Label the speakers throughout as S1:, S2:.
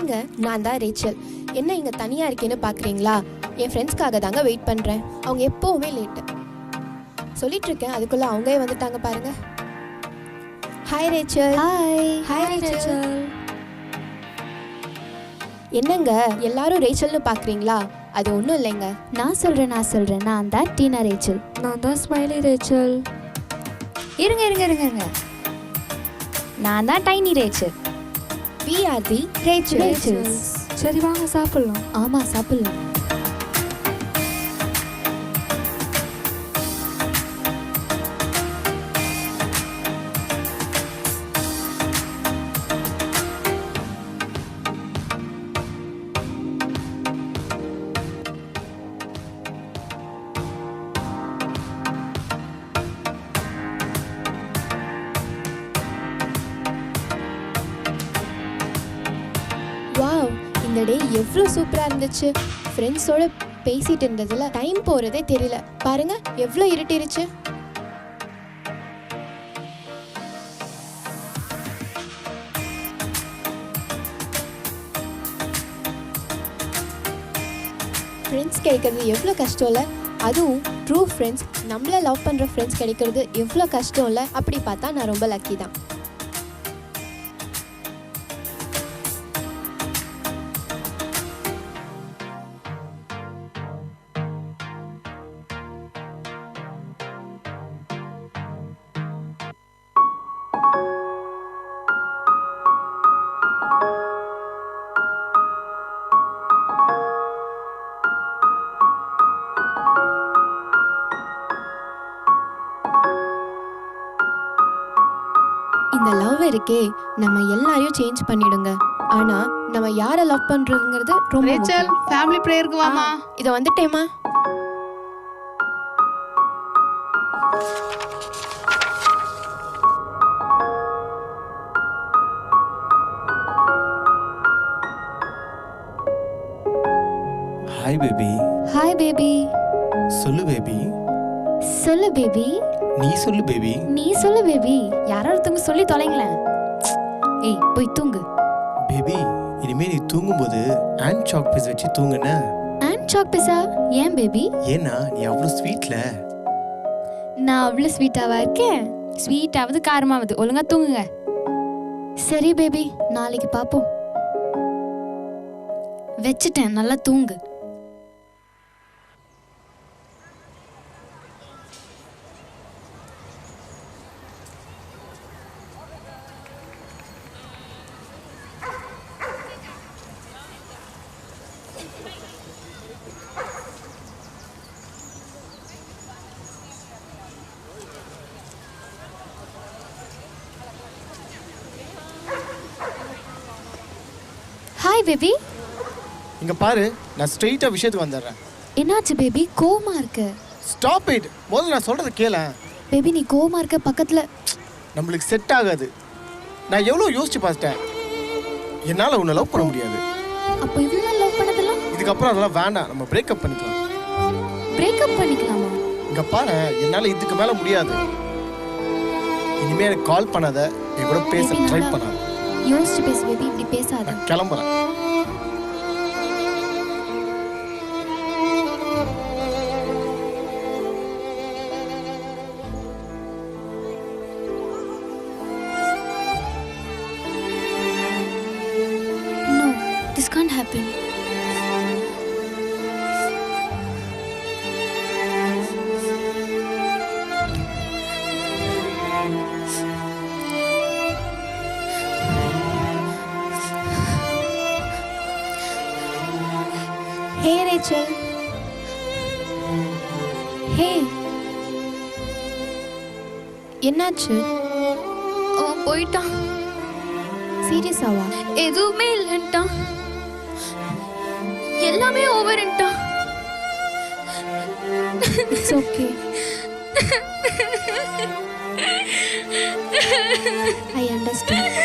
S1: ஹாய்ங்க நான் தான் ரேச்சல். என்ன இங்கே தனியாக இருக்கேன்னு பார்க்குறீங்களா என் ஃப்ரெண்ட்ஸ்க்காக தாங்க வெயிட் பண்ணுறேன் அவங்க எப்போவுமே லேட்டு சொல்லிட்டு இருக்கேன் அதுக்குள்ளே அவங்களே வந்துட்டாங்க பாருங்க. Hi Rachel.
S2: Hi
S1: hi Rachel. என்னங்க எல்லாரும் ரேச்சல்னு பார்க்குறீங்களா அது ஒன்றும் இல்லைங்க.
S2: நான் சொல்கிறேன் நான் சொல்கிறேன் நான் தான் டீனா ரேச்சல்.
S3: நான் தான் ஸ்மைலி ரேச்சல்.
S2: இருங்க இருங்க இருங்க இருங்க. நான் தான் டைனி ரேச்சல். ரேச்சல்ஸ்
S3: சரி வாங்க சாப்பிடலாம்.
S2: ஆமாம் சாப்பிடலாம்.
S1: இருந்துச்சு. ஃப்ரெண்ட்ஸோட பேசிட்டு இருந்ததுல டைம் போகிறதே தெரியல. பாருங்க எவ்வளோ இருட்டிருச்சு. ஃப்ரெண்ட்ஸ் கிடைக்கிறது எவ்வளோ கஷ்டம் இல்லை அதுவும் ட்ரூ ஃப்ரெண்ட்ஸ் நம்மளை லவ் பண்ணுற ஃப்ரெண்ட்ஸ் கிடைக்கிறது எவ்வளோ கஷ்டம் இல்லை அப்படி பார்த்தா நான் ரொம்ப லக்கி தான். இருக்கே நம்ம எல்லாரையும் சேஞ்ச் பண்ணிடுங்க. ஆனா நம்ம யாரை லவ் பண்றதுங்கிறது ரொம்ப
S4: ரேச்சல். ஃபேமிலி ப்ரேயருக்கு வாமா
S1: இதோ வந்துட்டேமா
S5: ஹாய் பேபி
S2: ஹாய் பேபி
S5: சொல்லு பேபி
S2: சொல்லு பேபி
S5: நீ சொல்லு பேபி
S2: நீ சொல்லு பேபி யாரோ ஒருத்தவங்க சொல்லி தொலைங்களேன். ஏய் போய் தூங்கு.
S5: பேபி இனிமே நீ தூங்கும்போது ஹேண்ட் சாக் பீஸ் வச்சு தூங்குன.
S2: அண்ட் சாக் பிசா ஏன் பேபி
S5: ஏன்னா நீ அவ்வளோ ஸ்வீட்ல
S2: நான் அவ்வளோ ஸ்வீட்டாவா இருக்கேன்? ஸ்வீட்டாவது காரமாவது. ஒழுங்கா தூங்குங்க. சரி பேபி நாளைக்கு பார்ப்போம் வச்சுட்டேன். நல்லா தூங்கு. ஹாய் பேபி
S5: இங்க பாரு நான் ஸ்ட்ரெயிட்டா விஷயத்துக்கு வந்துடுறேன்.
S2: என்னாச்சு பேபி கோமா இருக்க.
S5: ஸ்டாப் இட் முதல்ல நான் சொல்றதை கேள.
S2: பேபி நீ கோமா இருக்க பக்கத்துல.
S5: நம்மளுக்கு செட் ஆகாது. நான் எவ்வளோ யோசிச்சு பார்த்துட்டேன். என்னால் உன்னை லவ் பண்ண முடியாது.
S2: அப்போ இவ்வளோ லவ் பண்ணதெல்லாம்?
S5: இதுக்கப்புறம் அதெல்லாம் வேண்டாம் நம்ம பிரேக்கப் பண்ணிக்கலாம்.
S2: பிரேக்கப் பண்ணிக்கலாமா?
S5: இங்க பாரு என்னால் இதுக்கு மேலே முடியாது. இனிமே எனக்கு கால் பண்ணாத. என் கூட பேச ட்ரை பண்ணாத.
S2: யோசிச்சு பேசு பேபி இப்படி பேசாத.
S5: கிளம்புறேன்.
S1: என்னாச்சு?
S2: அவன் போயிட்டான்.
S1: சீரியஸாவா
S2: எதுவுமே இல்லைன்ட்டான். எல்லாமே ஓவர்ன்ட்டான்
S1: இட்ஸ் ஓகே ஐ அண்டர்ஸ்டாண்ட்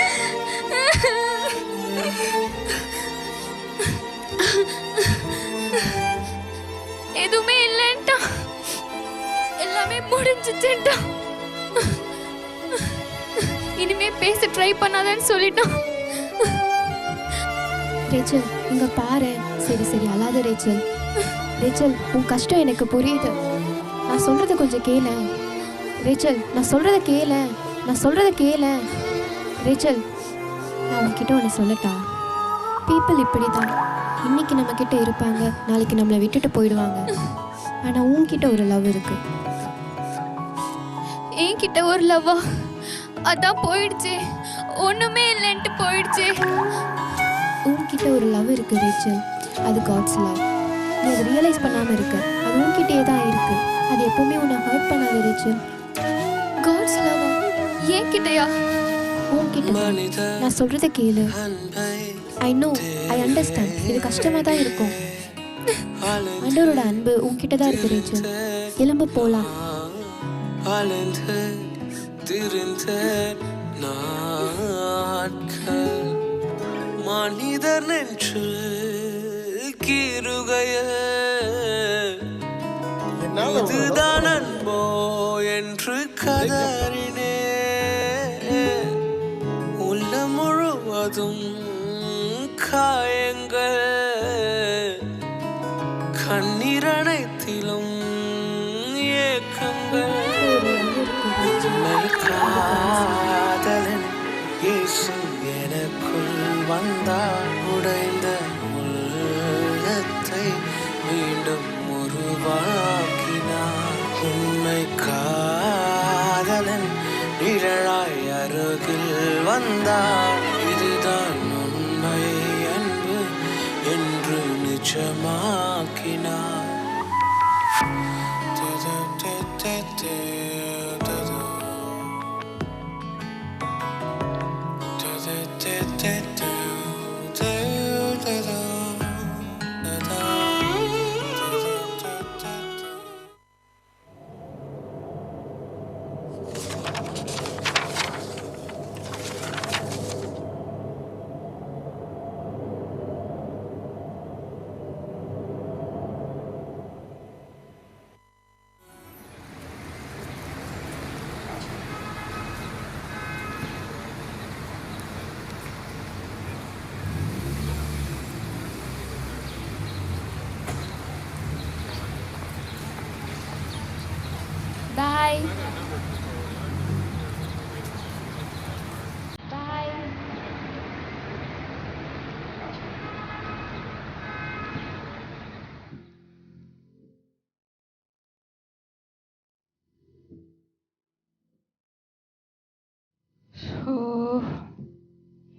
S2: எதுவுமே இல்லைன்ட்டான். எல்லாமே முடிஞ்சிச்சுன்ட்டான். இனிமே பேச ட்ரை பண்ணாதன்னு சொல்லிட்டான்
S1: ரேச்சல் இங்க பாரு. சரி சரி அழாத ரேச்சல். ரேச்சல் உன் கஷ்டம் எனக்கு புரியுது. நான் சொல்றத கொஞ்சம் கேள. ரேச்சல் நான் சொல்றத கேள. நான் சொல்றத கேள. ரேச்சல் நான் உன்கிட்ட ஒன்று சொல்லட்டா? பீப்புள் இப்படி தான் இன்னைக்கு நம்ம கிட்ட இருப்பாங்க நாளைக்கு நம்மளை விட்டுட்டு போயிடுவாங்க. ஆனால் உன்கிட்ட ஒரு லவ் இருக்கு.
S2: என்கிட்ட ஒரு லவ்வா அதான் போயிடுச்சு. ஒண்ணுமே இல்லைன்ட்டு போயிடுச்சு.
S1: உன்கிட்ட ஒரு லவ் இருக்கு ரேச்சல். அது காட்ஸ் லவ் நீ அதை ரியலைஸ் பண்ணாமல் இருக்க. அது உன்கிட்டயே தான் இருக்கு. அது எப்பவுமே உன்னை ஹர்ட் பண்ணாது ரேச்சல்.
S2: காட்ஸ் லவ்வா என்கிட்டயா?
S1: உன்கிட்ட. நான் சொல்றத கேளு. ஐ நோ ஐ அண்டர்ஸ்டாண்ட் இது கஷ்டமா தான் இருக்கும். ஆண்டவரோட அன்பு உன்கிட்ட தான் இருக்கு ரேச்சல். எலும்பு போலாம்.
S4: அலைந்து திரிந்த நாட்கள். மனிதர் நென்று
S5: என்னால
S4: இதுதான் அன்போ என்று கதறினே உள்ள முழுவதும் காயங்கள்
S3: andar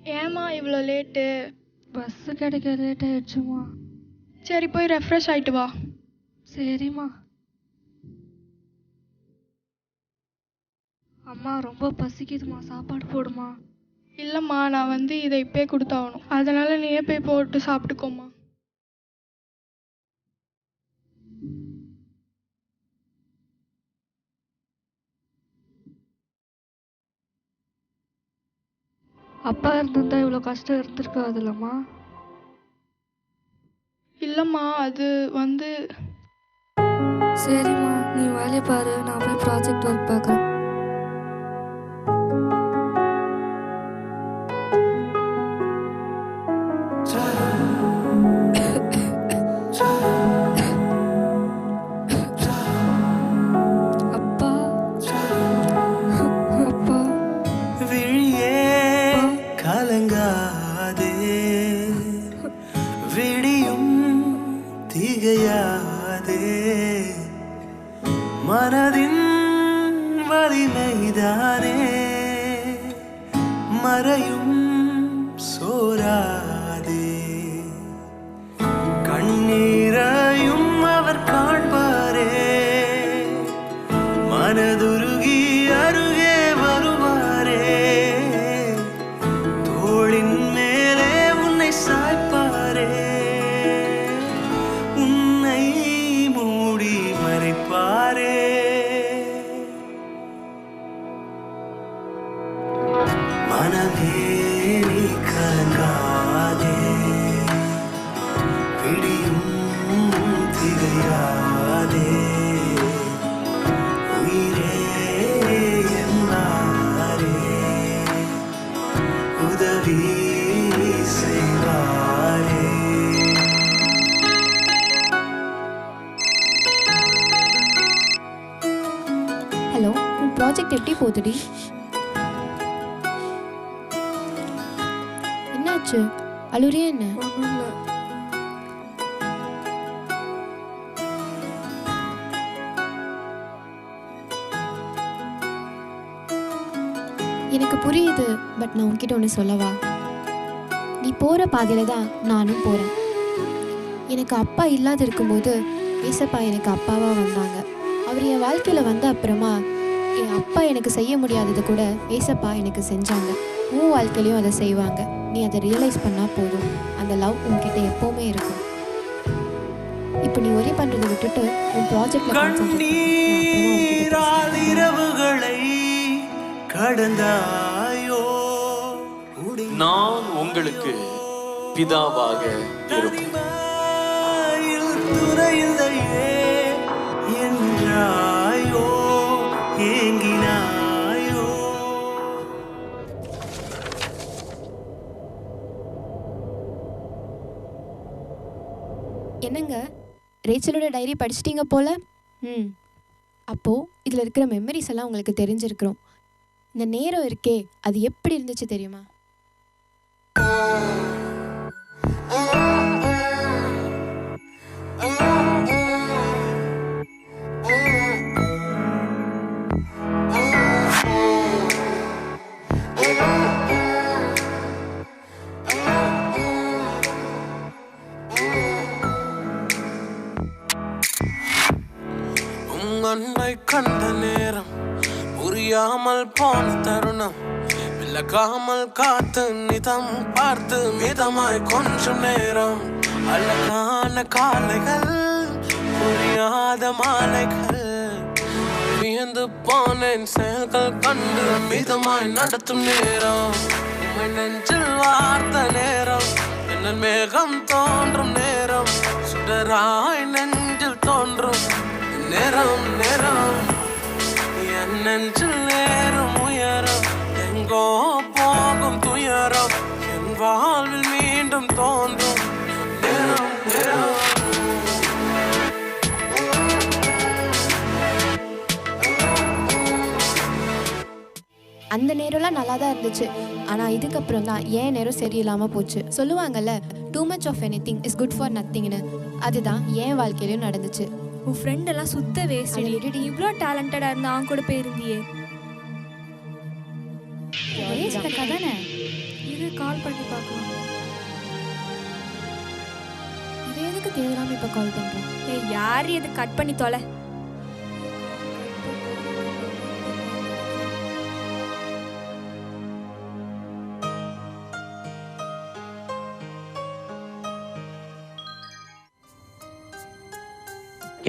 S6: ஏம்மா இவ்வளோ லேட்டு
S3: பஸ்ஸு கிடைக்க லேட் ஆயிடுச்சுமா
S6: சரி போய் ரெஃப்ரெஷ் ஆயிட்டு வா.
S3: சரிம்மா. அம்மா ரொம்ப பசிக்குதுமா சாப்பாடு போடுமா
S6: இல்லைம்மா நான் வந்து இதை இப்பே கொடுத்தாகணும். அதனால நீயே போய் போட்டு சாப்பிட்டுக்கோம்மா.
S3: அப்பா இருந்திருந்தா இவ்வளோ கஷ்டம் இருந்திருக்காதுல்லம்மா.
S6: இல்லைம்மா அது வந்து
S3: சரிம்மா நீ வேலையை பாரு நான் போய் ப்ராஜெக்ட் ஒர்க் பார்க்குறேன்
S4: need. ஹலோ உன்
S1: ப்ராஜெக்ட் எப்படி போகுதுடி? என்னாச்சு? அழுறியா என்ன? எனக்கு புரியுது. பட் நான் உன்கிட்ட ஒன்று சொல்லவா? நீ போகிற பாதையில் தான் நானும் போகிறேன் எனக்கு அப்பா இல்லாத இருக்கும்போது ஏசப்பா எனக்கு அப்பாவாக வந்தாங்க. அவர் என் வாழ்க்கையில் வந்த அப்புறமா என் அப்பா எனக்கு செய்ய முடியாதது கூட ஏசப்பா எனக்கு செஞ்சாங்க. உன் வாழ்க்கையிலையும் அதை செய்வாங்க. நீ அதை ரியலைஸ் பண்ணால் போதும். அந்த லவ் உன்கிட்ட எப்போவுமே இருக்கும். இப்போ நீ ஒரே பண்ணுறதை விட்டுட்டு உன் ப்ராஜெக்டில்
S4: இரவுகளை கடந்தாயோ.
S7: நான் உங்களுக்கு பிதாவாக இருப்பேன்.
S4: என்றாயோ ஏங்கினாயோ.
S1: என்னங்க? ரேச்சலோட டைரி படிச்சிட்டீங்க போல? ம். அப்போது இதில் இருக்கிற மெமரிஸ் எல்லாம் உங்களுக்கு தெரிஞ்சிருக்கிறோம். இந்த நேரம் இருக்கே அது எப்படி இருந்துச்சு தெரியுமா?
S8: அன்பை கண்ட நேரம் புரியாமல் போன தருணம். அழகாமல் காத்து நிதம் பார்த்து மிதமாய் கொஞ்சம் நேரம். அழகான காலைகள் புரியாத மாலைகள். வியந்து போனேன் செயல்கள் கண்டு மிதமாய் நடத்தும் நேரம். நெஞ்சில் வார்த்த நேரம் என்ன மேகம் தோன்றும் நேரம். சுடராய் நெஞ்சில் தோன்றும் நேரம் நேரம். என் நெஞ்சில் நேரம் உயரம். எங்கோ போகும் துயரம் என் வாழ்வில் மீண்டும் தோன்றும்.
S1: அந்த நேரம்லாம் நல்லா தான் இருந்துச்சு. ஆனால் இதுக்கப்புறம் தான் ஏன் நேரம் சரியில்லாமல் போச்சு? சொல்லுவாங்கல்ல too much of anything is good for நத்திங்னு அதுதான் என் வாழ்க்கையிலையும் நடந்துச்சு.
S9: உன் ஃப்ரெண்ட் எல்லாம் சுத்த வேஸ்ட் இவ்வளோ டேலண்டடா இருந்தா அவன் கூட போயிருந்தியே.
S3: பண்ணி பார்க்கலாம்.
S1: இதை எதுக்கு தேவையில்லாமல் இப்போ கால் பண்ணுறோம்
S9: ஏய் யார் இது? கட் பண்ணி தொலை.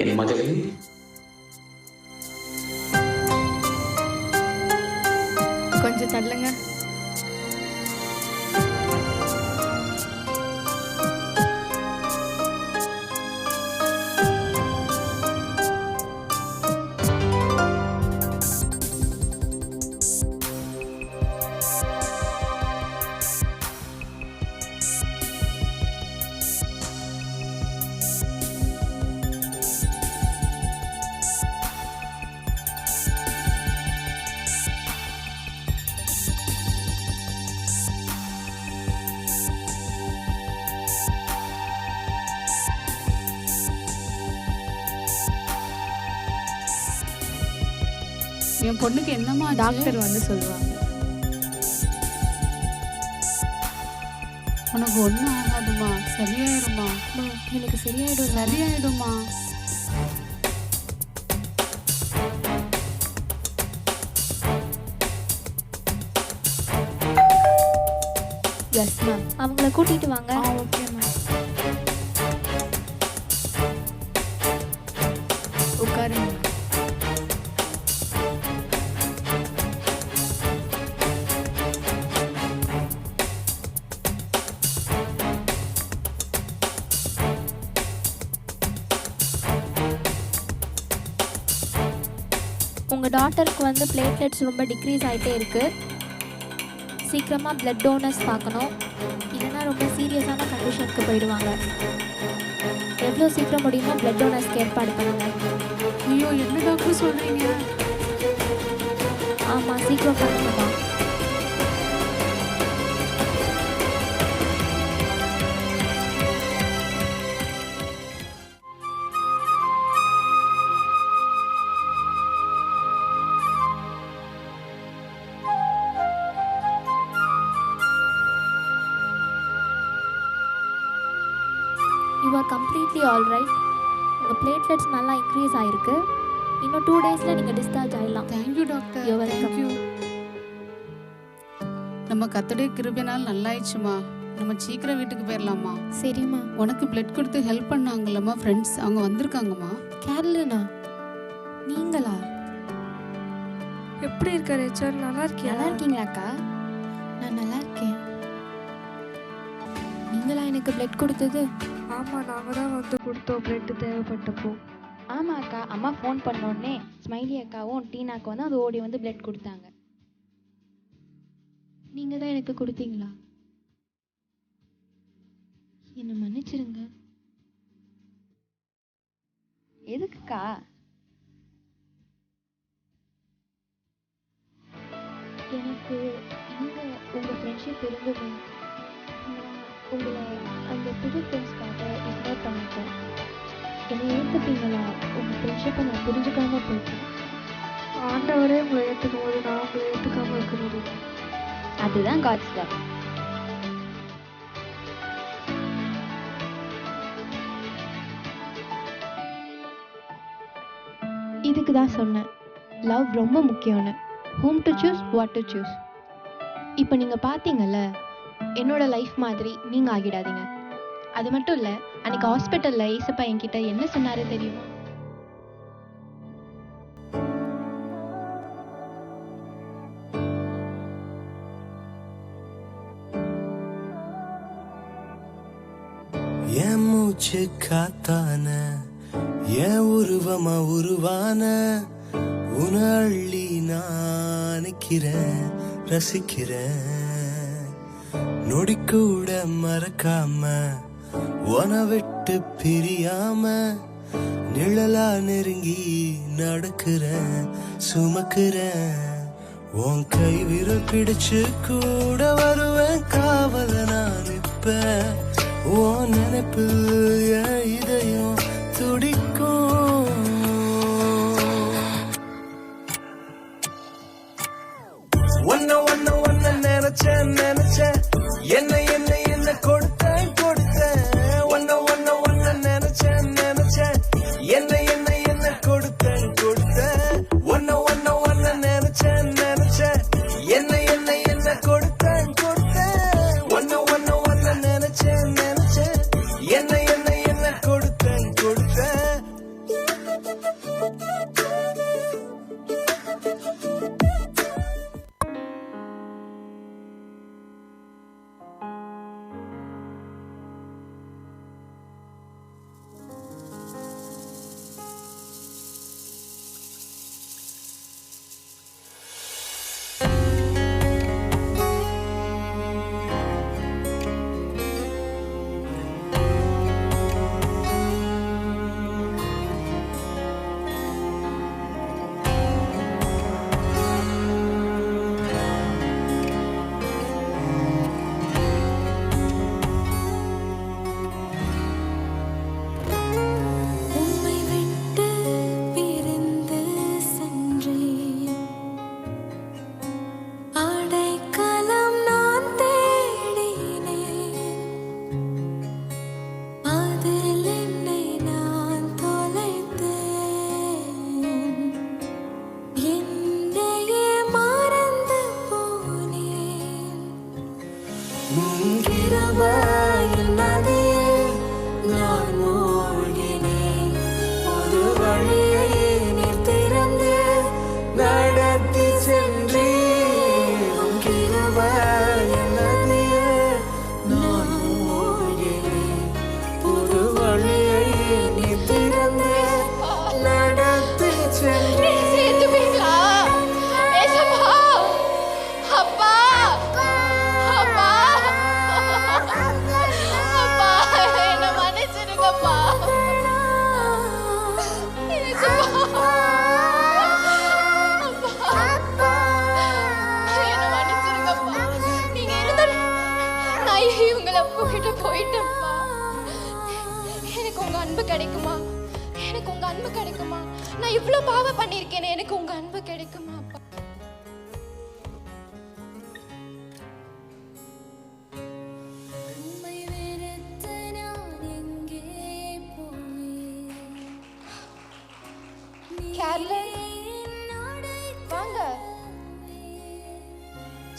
S7: என் மகளே.
S3: கொஞ்சம் தள்ளுங்க.
S10: என் பொண்ணுக்கு என்னம்மா
S3: டாக்டர் வந்து சொல்லுவாங்க.
S10: உனக்கு ஒன்றும் ஆகாதுமா சரியாயிருமா
S1: எனக்கு சரியாயிடும்.
S10: சரியாயிடுமா
S1: எஸ் மேம்
S9: அவங்கள கூட்டிட்டு வாங்க. உங்கள் டாட்டருக்கு வந்து பிளேட்லெட்ஸ் ரொம்ப டிக்ரீஸ் ஆகிட்டே இருக்குது சீக்கிரமாக பிளட் டோனர்ஸ் பார்க்கணும். இல்லைன்னா ரொம்ப சீரியஸான கண்டிஷனுக்கு போயிடுவாங்க. எவ்வளோ சீக்கிரம் முடியுமோ பிளட் டோனர்ஸ்க்கு ஏற்பாடு பண்ணுங்கள்
S10: ஐயோ என்ன டாக்டர் சொல்றீங்க?
S9: ஆமாம் சீக்கிரம் பண்ணுங்கம்மா you are completely all right உங்கள் பிளேட்லெட்ஸ் நல்லா இன்க்ரீஸ் ஆகிருக்கு இன்னும் டூ டேஸில் நீங்கள் டிஸ்சார்ஜ் ஆகிடலாம்
S10: தேங்க்யூ டாக்டர்
S9: welcome.
S10: தேங்க்யூ நம்ம கத்தடைய கிருபைனால் நல்லாயிடுச்சுமா? நம்ம சீக்கிரம் வீட்டுக்கு போயிடலாமா?
S1: சரிம்மா.
S10: உனக்கு பிளட் கொடுத்து ஹெல்ப் பண்ணாங்கல்லம்மா ஃப்ரெண்ட்ஸ் அவங்க வந்திருக்காங்கம்மா.
S1: கேரளனா நீங்களா?
S3: எப்படி இருக்க ரேச்சல் நல்லா இருக்கியா?
S2: நல்லா இருக்கீங்களாக்கா
S1: நான் நல்லா இருக்கேன். நீங்களா எனக்கு பிளட் கொடுத்தது?
S3: ஆமாம் நாங்கள் தான் வந்து கொடுத்தோம் பிரெட்டு தேவைப்பட்டப்போ.
S2: ஆமாம் அக்கா அம்மா ஃபோன் பண்ணோடனே ஸ்மைலி அக்காவும் டீனாக்கும் வந்து அது ஓடி வந்து பிளட் கொடுத்தாங்க.
S1: நீங்க தான் எனக்கு கொடுத்தீங்களா? என்னை மன்னிச்சிருங்க.
S2: எதுக்குக்கா?
S1: எனக்கு இங்கே உங்கள் ஃப்ரெண்ட்ஷிப் இருந்தது. உங்களை உங்களை புது ஃப்ரெண்ட்ஸ்க்காக இக்னோர் பண்ணிட்டேன் என்னை ஏற்றுப்பீங்களா உங்கள் ஃப்ரெண்ட்ஷிப்பை நான் புரிஞ்சுக்காம போயிட்டேன்
S3: ஆண்டவரே உங்களை ஏற்றுக்கும் போது நான் உங்களை ஏற்றுக்காம இருக்கிறது
S2: அதுதான் காட்ஸ் லவ்
S1: இதுக்கு தான் சொன்னேன் லவ் ரொம்ப முக்கியம்னு whom to choose what to choose இப்போ நீங்கள் பார்த்தீங்கல்ல என்னோட லைஃப் மாதிரி நீங்கள் ஆகிடாதீங்க அது மட்டும் இல்லை அன்னைக்கு ஹாஸ்பிட்டலில் ஏசப்பா என்கிட்ட என்ன சொன்னாரு தெரியுமா?
S4: என் மூச்சு காத்தான என் உருவமா உருவான உன நான் நிக்கிறேன் ரசிக்கிறேன். நொடி கூட மறக்காம உன விட்டு பிரியாம நிழலா நெருங்கி நடக்கிற சுமக்கிற உன் கை விரல் பிடிச்சு கூட வருவேன் காவல நான் இப்ப உன் நினைப்பு இதயம் துடிக்கும். ஒன்ன ஒன்ன ஒன்ன நினைச்சேன் நினைச்சேன். என்னை என்ன நான் மூழ்கினேன். ஒரு வழி
S11: உங்களை போயிட்டு போயிட்டேன்ப்பா எனக்கு உங்க அன்பு கிடைக்குமா? எனக்கு உங்க அன்பு கிடைக்குமா? நான் இவ்வளோ பாவம் பண்ணியிருக்கேனே எனக்கு உங்க அன்பு கிடைக்குமா அப்பா?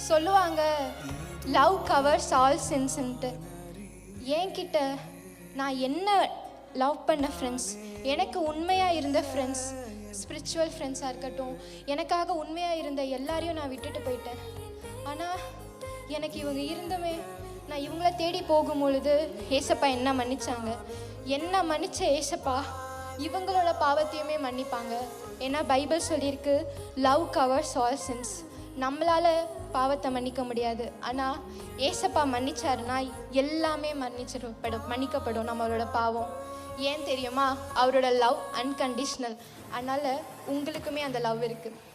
S11: சொல்லுவாங்க. லவ் கவர்ஸ் ஆல் சென்ஸ்ன்ட்டு என்கிட்ட நான் என்ன லவ் பண்ண ஃப்ரெண்ட்ஸ் எனக்கு உண்மையாக இருந்த ஃப்ரெண்ட்ஸ் ஸ்பிரிச்சுவல் ஃப்ரெண்ட்ஸாக இருக்கட்டும் எனக்காக உண்மையாக இருந்த எல்லாரையும் நான் விட்டுட்டு போயிட்டேன். ஆனால் எனக்கு இவங்க இருந்தமே நான் இவங்கள தேடி போகும் பொழுது ஏசப்பா என்ன மன்னிச்சாங்க? என்ன மன்னிச்ச ஏசப்பா? இவங்களோட பாவத்தையுமே மன்னிப்பாங்க. ஏன்னா பைபிள் சொல்லியிருக்கு லவ் கவர்ஸ் ஆல் சின்ஸ் நம்மளால பாவத்தை மன்னிக்க முடியாது. ஆனால் ஏசப்பா மன்னிச்சாருன்னா எல்லாமே மன்னிச்சிடப்படும் மன்னிக்கப்படும் நம்மளோட பாவம். ஏன் தெரியுமா? அவரோட லவ் அன்கண்டிஷ்னல் அதனால் உங்களுக்குமே அந்த லவ் இருக்குது